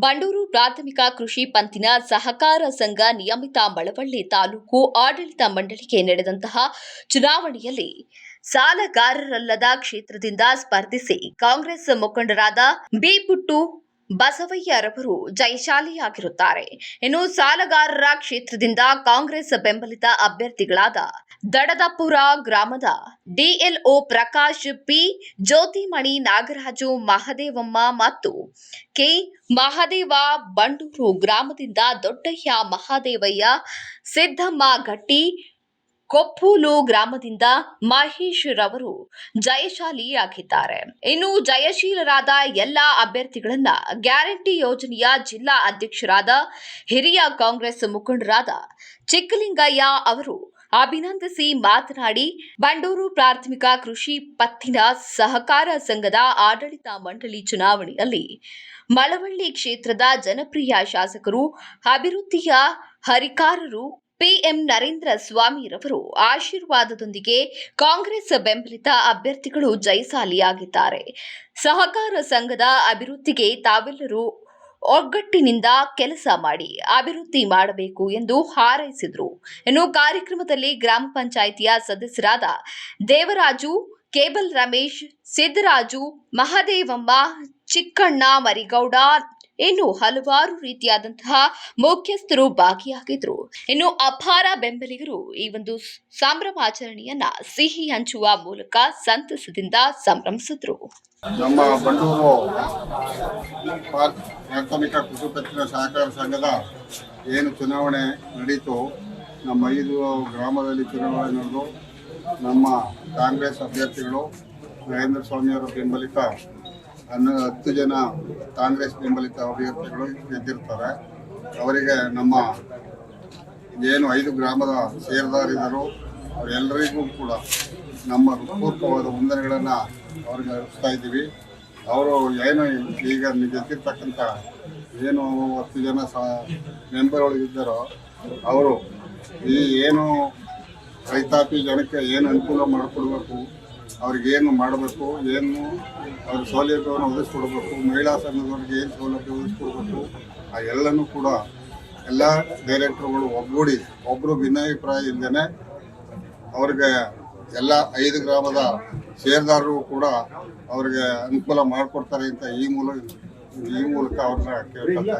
ಬಂಡೂರು ಪ್ರಾಥಮಿಕ ಕೃಷಿ ಪಂತಿನ ಸಹಕಾರ ಸಂಘ ನಿಯಮಿತ ಮಳವಳ್ಳಿ ತಾಲೂಕು ಆಡಳಿತ ಮಂಡಳಿಗೆ ನಡೆದಂತಹ ಚುನಾವಣೆಯಲ್ಲಿ ಸಾಲಗಾರರಲ್ಲದ ಕ್ಷೇತ್ರದಿಂದ ಸ್ಪರ್ಧಿಸಿ ಕಾಂಗ್ರೆಸ್ ಮುಖಂಡರಾದ ಬಿ ಪುಟ್ಟು ಬಸವಯ್ಯರವರು ಜಯಶಾಲಿಯಾಗಿರುತ್ತಾರೆ ಇನ್ನು ಸಾಲಗಾರರ ಕ್ಷೇತ್ರದಿಂದ ಕಾಂಗ್ರೆಸ್ ಬೆಂಬಲಿತ ಅಭ್ಯರ್ಥಿಗಳಾದ ದಡದಪುರ ಗ್ರಾಮದ ಡಿಎಲ್ಒ ಪ್ರಕಾಶ್, ಪಿ ಜ್ಯೋತಿಮಣಿ ನಾಗರಾಜು, ಮಹದೇವಮ್ಮ ಮತ್ತು ಕೆ ಮಹದೇವ ಬಂಡೂರು ಗ್ರಾಮದಿಂದ ದೊಡ್ಡಯ್ಯ ಮಹಾದೇವಯ್ಯ, ಸಿದ್ದಮ್ಮ ಗಟ್ಟಿ ಕೊಪ್ಪೂಲು ಗ್ರಾಮದಿಂದ ಮಹೇಶ್ ರವರು ಜಯಶಾಲಿಯಾಗಿದ್ದಾರೆ. ಇನ್ನು ಜಯಶೀಲರಾದ ಎಲ್ಲ ಅಭ್ಯರ್ಥಿಗಳನ್ನ ಗ್ಯಾರಂಟಿ ಯೋಜನೆಯ ಜಿಲ್ಲಾ ಅಧ್ಯಕ್ಷರಾದ ಹಿರಿಯ ಕಾಂಗ್ರೆಸ್ ಮುಖಂಡರಾದ ಚಿಕ್ಕಲಿಂಗಯ್ಯ ಅವರು ಅಭಿನಂದಿಸಿ ಮಾತನಾಡಿ, ಬಂಡೂರು ಪ್ರಾಥಮಿಕ ಕೃಷಿ ಪತ್ತಿನ ಸಹಕಾರ ಸಂಘದ ಆಡಳಿತ ಮಂಡಳಿ ಚುನಾವಣೆಯಲ್ಲಿ ಮಳವಳ್ಳಿ ಕ್ಷೇತ್ರದ ಜನಪ್ರಿಯ ಶಾಸಕರು, ಅಭಿವೃದ್ಧಿಯ ಹರಿಕಾರರು ಪಿಎಂ ನರೇಂದ್ರ ಸ್ವಾಮಿರವರು ಆಶೀರ್ವಾದದೊಂದಿಗೆ ಕಾಂಗ್ರೆಸ್ ಬೆಂಬಲಿತ ಅಭ್ಯರ್ಥಿಗಳು ಜಯಶಾಲಿಯಾಗಿದ್ದಾರೆ. ಸಹಕಾರ ಸಂಘದ ಅಭಿವೃದ್ಧಿಗೆ ತಾವೆಲ್ಲರೂ ಒಗ್ಗಟ್ಟಿನಿಂದ ಕೆಲಸ ಮಾಡಿ, ಅಭಿವೃದ್ಧಿ ಮಾಡಬೇಕು ಎಂದು ಹಾರೈಸಿದರು. ಇನ್ನು ಕಾರ್ಯಕ್ರಮದಲ್ಲಿ ಗ್ರಾಮ ಪಂಚಾಯಿತಿಯ ಸದಸ್ಯರಾದ ದೇವರಾಜು, ಕೇಬಲ್ ರಮೇಶ್ ಸಿದ್ದರಾಜು ಮಹದೇವಮ್ಮ, ಚಿಕ್ಕಣ್ಣ ಮರಿಗೌಡ ಇನ್ನು ಹಲವಾರು ರೀತಿಯಾದಂತಹ ಮುಖ್ಯಸ್ಥರು ಭಾಗಿಯಾಗಿದ್ರು. ಇನ್ನು ಅಪಾರ ಬೆಂಬಲಿಗರು ಈ ಒಂದು ಸಂಭ್ರಮಾಚರಣೆಯನ್ನ ಸಿಹಿ ಹಂಚುವ ಮೂಲಕ ಸಂತಸದಿಂದ ಸಂಭ್ರಮಿಸಿದ್ರು. ನಮ್ಮ ಬಂಡೂರು ಪ್ರಾ- ಪ್ರಾಥಮಿಕ ಕೃಷಿ ಸಹಕಾರ ಸಂಘದ ಏನು ಚುನಾವಣೆ ನಡೀತು, ನಮ್ಮ ಐದು ಗ್ರಾಮದಲ್ಲಿ ಚುನಾವಣೆ ನಡೆದು ನಮ್ಮ ಕಾಂಗ್ರೆಸ್ ಅಭ್ಯರ್ಥಿಗಳು ನರೇಂದ್ರ ಸ್ವಾಮಿಯವರ ಬೆಂಬಲಿತ ಹನ್ನ ಹತ್ತು ಜನ ಕಾಂಗ್ರೆಸ್ ಬೆಂಬಲಿತ ಅಭ್ಯರ್ಥಿಗಳು ಗೆದ್ದಿರ್ತಾರೆ. ಅವರಿಗೆ ನಮ್ಮ ಏನು ಐದು ಗ್ರಾಮದ ಷೇರ್ದಾರಿದರು ಅವರೆಲ್ಲರಿಗೂ ಕೂಡ ನಮ್ಮ ಹೃತ್ಪೂರ್ವಕವಾದ ವಂದನೆಗಳನ್ನು ಅವ್ರಿಗೆ ಅರ್ಪಿಸ್ತಾ ಇದ್ದೀವಿ. ಅವರು ಏನು ಈಗ ಗೆದ್ದಿರ್ತಕ್ಕಂಥ ಏನು ಹತ್ತು ಜನ ಸಹ ಮೆಂಬರ್ಗಳು ಇದ್ದಾರೋ, ಅವರು ಈ ಏನು ರೈತಾಪಿ ಜನಕ್ಕೆ ಏನು ಅನುಕೂಲ ಮಾಡಿಕೊಡ್ಬೇಕು ಅವ್ರಿಗೇನು ಮಾಡಬೇಕು, ಏನು ಅವ್ರ ಸೌಲಭ್ಯವನ್ನು ಒದಗಿಸ್ಕೊಡ್ಬೇಕು, ಮಹಿಳಾ ಸಂಘದವ್ರಿಗೆ ಏನು ಸೌಲಭ್ಯ ಒದಗಿಸ್ಕೊಡ್ಬೇಕು, ಆ ಎಲ್ಲನೂ ಕೂಡ ಎಲ್ಲ ಡೈರೆಕ್ಟರ್ಗಳು ಒಗ್ಗೂಡಿ ಒಬ್ಬರು ಭಿನ್ನಾಭಿಪ್ರಾಯ ಇಲ್ಲದೇ ಅವ್ರಿಗೆ ಎಲ್ಲ ಐದು ಗ್ರಾಮದ ಷೇರ್ದಾರರು ಕೂಡ ಅವ್ರಿಗೆ ಅನುಕೂಲ ಮಾಡಿಕೊಡ್ತಾರೆ ಅಂತ ಈ ಮೂಲ ಈ ಮೂಲಕ ಅವ್ರನ್ನ ಕೇಳ್ಕೊಳ್ತಾ